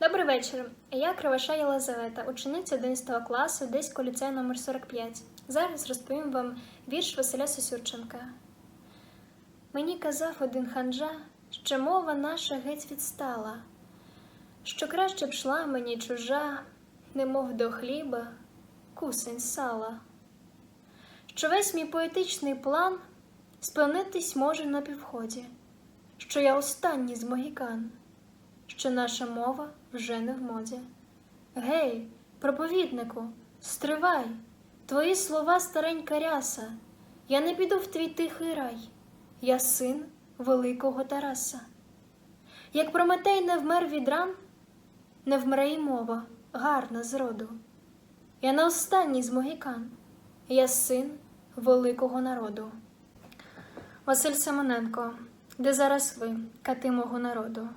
Добрий вечір. Я Криваша Єлизавета, учениця 11 класу Одеського ліцею номер 45. Зараз розповім вам вірш Василя Сосюрченка. Мені казав один ханжа, що мова наша геть відстала, що краще б шла мені чужа, немов до хліба, кусень сала, що весь мій поетичний план сповнитись може на півході, що я останній з могікан що наша мова вже не в моді. Гей, проповіднику, стривай, твої слова старенька ряса, я не піду в твій тихий рай, я син великого Тараса. Як Прометей не вмер від ран, не вмре й мова, гарна з роду. Я не останній з могікан, я син великого народу. Василь Семененко, де зараз ви, кати мого народу?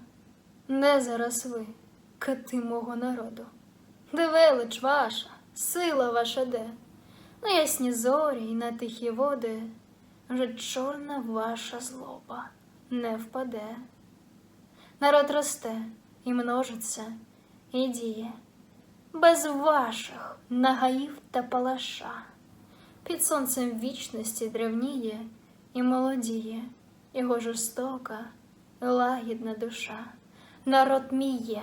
Зараз ви, кати мого народу? Де велич ваша, сила ваша де? На ясні зорі й на тихі води вже чорна ваша злоба не впаде. Народ росте і множиться, і діє, без ваших нагаїв та палаша. Під сонцем вічності древніє і молодіє, його жорстока, лагідна душа. Народ мій є,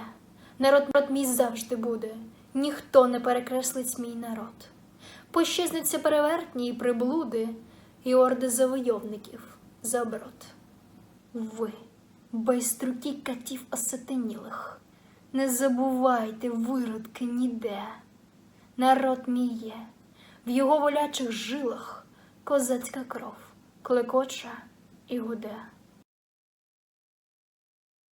народ народ мій завжди буде, ніхто не перекреслить мій народ. Пощизнуться перевертні і приблуди, і орди завойовників за оброд. Ви, байструки катів осатанілих, не забувайте виродки ніде. Народ мій є, в його волячих жилах козацька кров клекоча і гуде.